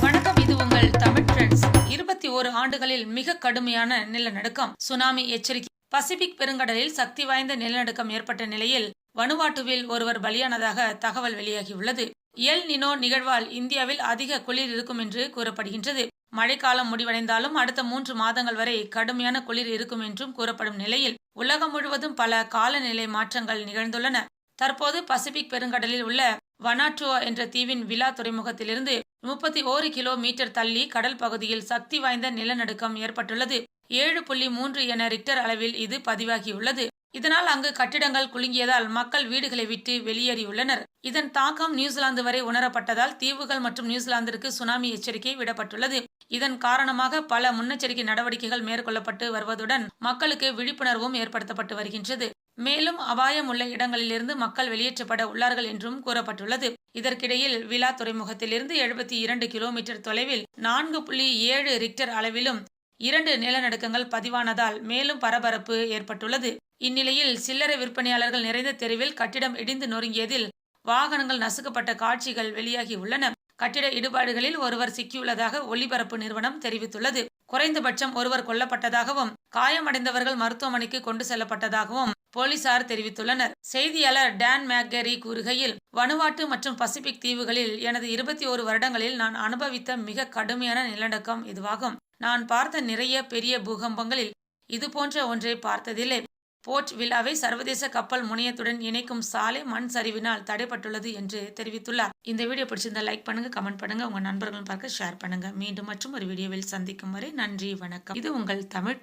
வணக்கம் இது உங்கள் தமிழ் ட்ரெண்ட்ஸ் இருபத்தி ஓரு ஆண்டுகளில் மிக கடுமையான நிலநடுக்கம் சுனாமி எச்சரிக்கை. பசிபிக் பெருங்கடலில் சக்தி வாய்ந்த நிலநடுக்கம் ஏற்பட்ட நிலையில் வனுவாட்டுவில் ஒருவர் பலியானதாக தகவல் வெளியாகியுள்ளது. எல் நினோ நிகழ்வால் இந்தியாவில் அதிக குளிர் இருக்கும் என்று கூறப்படுகின்றது. மழைக்காலம் முடிவடைந்தாலும் அடுத்த மூன்று மாதங்கள் வரை கடுமையான குளிர் இருக்கும் என்றும் கூறப்படும் நிலையில் உலகம் முழுவதும் பல காலநிலை மாற்றங்கள் நிகழ்ந்துள்ளன. தற்போது பசிபிக் பெருங்கடலில் உள்ள வனாட்ருவா என்ற தீவின் விலா துறைமுகத்திலிருந்து முப்பத்தி ஓரு கிலோமீட்டர் தள்ளி கடல் பகுதியில் சக்தி வாய்ந்த நிலநடுக்கம் ஏற்பட்டுள்ளது. ஏழு புள்ளி மூன்று என ரிக்டர் அளவில் இது பதிவாகியுள்ளது. இதனால் அங்கு கட்டிடங்கள் குலுங்கியதால் மக்கள் வீடுகளை விட்டு வெளியேறியுள்ளனர். இதன் தாக்கம் நியூசிலாந்து வரை உணரப்பட்டதால் தீவுகள் மற்றும் நியூசிலாந்திற்கு சுனாமி எச்சரிக்கை விடப்பட்டுள்ளது. இதன் காரணமாக பல முன்னெச்சரிக்கை நடவடிக்கைகள் மேற்கொள்ளப்பட்டு வருவதுடன் மக்களுக்கு விழிப்புணர்வும் ஏற்படுத்தப்பட்டு வருகின்றது. மேலும் அபாயம் உள்ள இடங்களிலிருந்து மக்கள் வெளியேற்றப்பட உள்ளார்கள் என்றும் கூறப்பட்டுள்ளது. இதற்கிடையில் விழா துறைமுகத்திலிருந்து எழுபத்தி இரண்டு கிலோமீட்டர் தொலைவில் நான்கு புள்ளி ஏழு ரிக்டர் அளவிலும் இரண்டு நிலநடுக்கங்கள் பதிவானதால் மேலும் பரபரப்பு ஏற்பட்டுள்ளது. இந்நிலையில் சில்லறை விற்பனையாளர்கள் நிறைந்த தெருவில் கட்டிடம் இடிந்து நொறுங்கியதில் வாகனங்கள் நசுக்கப்பட்ட காட்சிகள் வெளியாகி உள்ளன. கட்டிட இடுபாடுகளில் ஒருவர் சிக்கியுள்ளதாக ஒலிபரப்பு நிறுவனம் தெரிவித்துள்ளது. குறைந்தபட்சம் ஒருவர் கொல்லப்பட்டதாகவும் காயமடைந்தவர்கள் மருத்துவமனைக்கு கொண்டு செல்லப்பட்டதாகவும் போலீசார் தெரிவித்துள்ளனர். செய்தியாளர் டான் மேக்கரி கூறுகையில் வனுவாட்டு மற்றும் பசிபிக் தீவுகளில் எனது இருபத்தி ஓரு வருடங்களில் நான் அனுபவித்த மிக கடுமையான நிலநடுக்கம் இதுவாகும். நான் பார்த்த நிறைய பெரிய பூகம்பங்களில் இது போன்ற ஒன்றை பார்த்ததில்லை. போர்ட் வில்லாவை சர்வதேச கப்பல் முனையத்துடன் இணைக்கும் சாலை மண் சரிவினால் தடைப்பட்டுள்ளது என்று தெரிவித்துள்ளார். இந்த வீடியோ பிடிச்சிருந்தா லைக் பண்ணுங்க கமெண்ட் பண்ணுங்க உங்க நண்பர்களும் பார்க்க ஷேர் பண்ணுங்க. மீண்டும் மற்றும் ஒரு வீடியோவில் சந்திக்கும் வரை நன்றி வணக்கம். இது உங்கள் தமிழ்